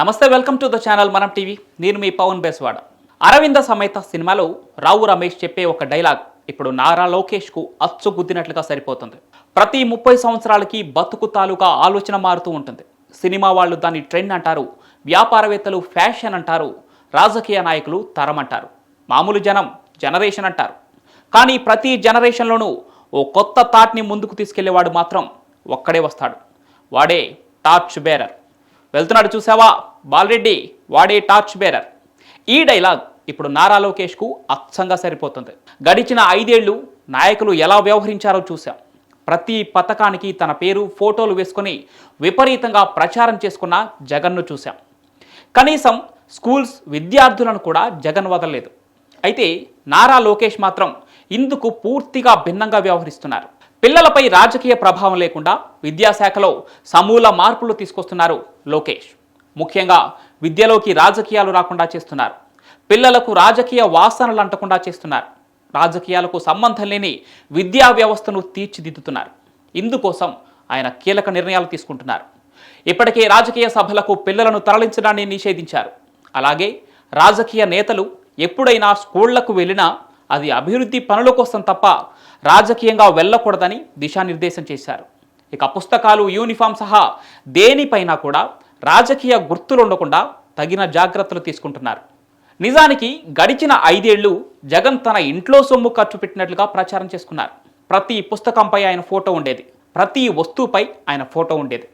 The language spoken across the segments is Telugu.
నమస్తే welcome to the channel Manam TV. నేను మీ పవన్ బేస్వాడ. అరవింద సమేత సినిమాలో రావు రమేష్ చెప్పే ఒక డైలాగ్ ఇప్పుడు నారా లోకేష్కు అచ్చు గుద్దినట్లుగా సరిపోతుంది. ప్రతి ముప్పై సంవత్సరాలకి బతుకు తాలూకా ఆలోచన మారుతూ ఉంటుంది. సినిమా వాళ్ళు దాన్ని ట్రెండ్ అంటారు వ్యాపారవేత్తలు ఫ్యాషన్ అంటారు రాజకీయ నాయకులు తరం అంటారు మామూలు జనం జనరేషన్ అంటారు. కానీ ప్రతి జనరేషన్లోనూ ఓ కొత్త థాట్ని ముందుకు తీసుకెళ్ళేవాడు మాత్రం ఒక్కడే వస్తాడు. వాడే టార్చ్ బేరర్. వెళ్తున్నాడు చూసావా? బాలరెడ్డి వాడే టార్చ్ బేరర్. ఈ డైలాగ్ ఇప్పుడు నారా లోకేష్కు అచ్చంగా సరిపోతుంది. గడిచిన ఐదేళ్ళు నాయకులు ఎలా వ్యవహరించారో చూశాం. ప్రతి పథకానికి తన పేరు ఫోటోలు వేసుకొని విపరీతంగా ప్రచారం చేసుకున్న జగన్ను చూశాం. కనీసం స్కూల్స్ విద్యార్థులను కూడా జగన్ వదలలేదు. అయితే నారా లోకేష్ మాత్రం ఇందుకు పూర్తిగా భిన్నంగా వ్యవహరిస్తున్నారు. పిల్లలపై రాజకీయ ప్రభావం లేకుండా విద్యాశాఖలో సమూల మార్పులు తీసుకొస్తున్నారు లోకేష్. ముఖ్యంగా విద్యలోకి రాజకీయాలు రాకుండా చేస్తున్నారు. పిల్లలకు రాజకీయ వాసనలు అంటకుండా చేస్తున్నారు. రాజకీయాలకు సంబంధం లేని విద్యా వ్యవస్థను తీర్చిదిద్దుతున్నారు. ఇందుకోసం ఆయన కీలక నిర్ణయాలు తీసుకుంటున్నారు. ఇప్పటికే రాజకీయ సభలకు పిల్లలను తరలించడాన్ని నిషేధించారు. అలాగే రాజకీయ నేతలు ఎప్పుడైనా స్కూళ్ళకు వెళ్ళినా అది అభివృద్ధి పనుల కోసం తప్ప రాజకీయంగా వెళ్ళకూడదని దిశానిర్దేశం చేశారు. ఇక పుస్తకాలు యూనిఫామ్ సహా దేనిపైన కూడా రాజకీయ గుర్తులు ఉండకుండా తగిన జాగ్రత్తలు తీసుకుంటున్నారు. నిజానికి గడిచిన ఐదేళ్ళు జగన్ తన ఇంట్లో సొమ్ము ఖర్చు పెట్టినట్లుగా ప్రచారం చేసుకున్నారు. ప్రతి పుస్తకంపై ఆయన ఫోటో ఉండేది. ప్రతి వస్తువుపై ఆయన ఫోటో ఉండేది.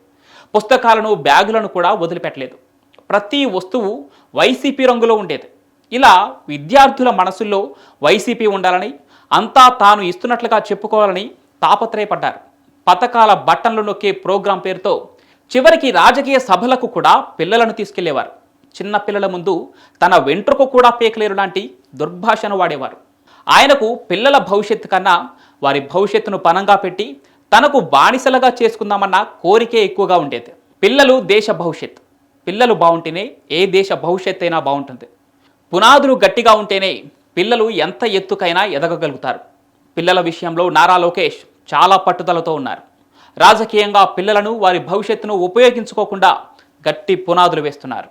పుస్తకాలను బ్యాగులను కూడా వదిలిపెట్టలేదు. ప్రతి వస్తువు వైసీపీ రంగులో ఉండేది. ఇలా విద్యార్థుల మనసుల్లో వైసీపీ ఉండాలని అంతా తాను ఇస్తున్నట్లుగా చెప్పుకోవాలని తాపత్రయపడ్డారు. పథకాల బట్టన్లు నొక్కే ప్రోగ్రాం పేరుతో చివరికి రాజకీయ సభలకు కూడా పిల్లలను తీసుకెళ్ళేవారు. చిన్న పిల్లల ముందు తన వెంట్రుకు కూడా పేకలేరు లాంటి దుర్భాషను వాడేవారు. ఆయనకు పిల్లల భవిష్యత్తు కన్నా వారి భవిష్యత్తును పనంగా పెట్టి తనకు బానిసలుగా చేసుకుందామన్న కోరికే ఎక్కువగా ఉండేది. పిల్లలు దేశ భవిష్యత్ పిల్లలు బాగుంటేనే ఏ దేశ భవిష్యత్ అయినా బాగుంటుంది పునాదులు గట్టిగా ఉంటేనే పిల్లలు ఎంత ఎత్తుకైనా ఎదగగలుగుతారు. పిల్లల విషయంలో నారా లోకేష్ చాలా పట్టుదలతో ఉన్నారు. రాజకీయంగా పిల్లలను వారి భవిష్యత్తును ఉపయోగించుకోకుండా గట్టి పునాదులు వేస్తున్నారు.